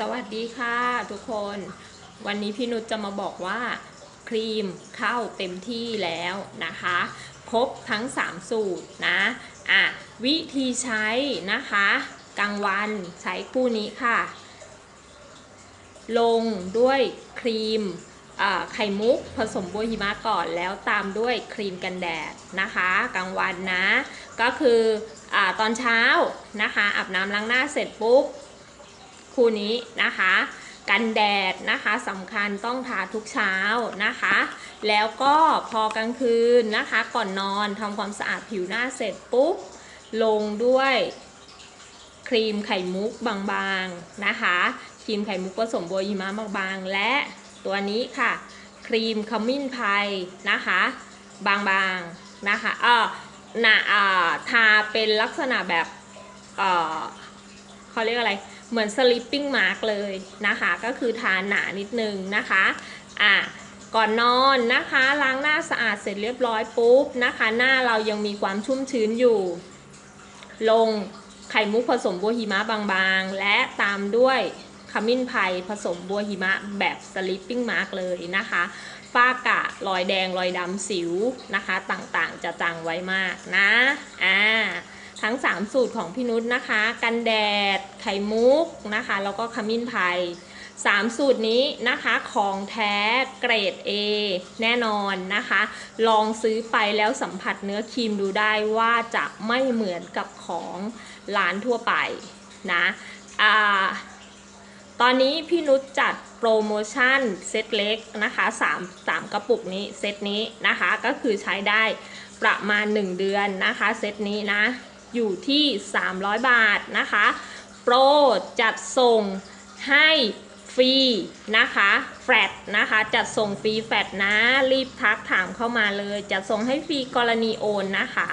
สวัสดีค่ะทุกคน วันนี้พี่นุชจะมาบอกว่าครีมเข้าเต็มที่แล้วนะคะ ครบทั้ง 3 สูตรนะอะวิธีใช้นะคะกลางวันใช้คู่นี้ค่ะ ลงด้วยครีมไข่มุกผสมบัวหิมะก่อนแล้วตามด้วยครีมกันแดดนะคะกลางวันนะ ก็คืออตอนเช้านะคะอาบน้ำล้างหน้าเสร็จปุ๊บ คู่นี้นะคะ กันแดดนะคะสำคัญต้องทาทุกเช้านะคะ แล้วก็พอกลางคืนนะคะ ก่อนนอนทำความสะอาดผิวหน้าเสร็จปุ๊บ ลงด้วยครีมไข่มุกบางๆนะคะ ครีมไข่มุกผสมบัวหิมะบางๆ และตัวนี้ค่ะ ครีมขมิ้นพายนะคะ บางๆนะคะเออหนาอ่าทาเป็นลักษณะแบบ เขาเรียกอะไร เหมือน sleeping mask เลยนะคะ ก็คือทาหนานิดนึงนะคะ อะก่อนนอนนะคะล้างหน้าสะอาดเสร็จเรียบร้อยปุ๊บนะคะ หน้าเรายังมีความชุ่มชื้นอยู่ ลงไข่มุกผสมบัวหิมะบางๆ และตามด้วยขมิ้นไพรผสมบัวหิมะแบบ sleeping mask เลยนะคะฝ้ากระรอยแดงรอยดำสิวนะคะ ต่างๆ จะจางไว้มากนะอ่า ทั้ง 3 สูตรของพี่นุชนะคะ กันแดด ไข่มุกนะคะ แล้วก็ขมิ้นไพรสามสูตรนี้นะคะของแท้เกรด A แน่นอนนะคะ ลองซื้อไปแล้วสัมผัสเนื้อครีมดูได้ว่าจะไม่เหมือนกับของร้านทั่วไปนะอ่าตอนนี้พี่นุชจัดโปรโมชั่นเซตเล็กนะคะ3 3กระปุกนี้เซตนี้นะคะก็คือใช้ได้ประมาณ 1 เดือนนะคะเซตนี้นะ อยู่ที่ 300 บาทนะคะ โปรจัดส่งให้ฟรีนะคะแฟลตนะคะจัดส่งฟรีแฟลตนะ รีบทักถามเข้ามาเลย จัดส่งให้ฟรีกรณีโอนนะคะ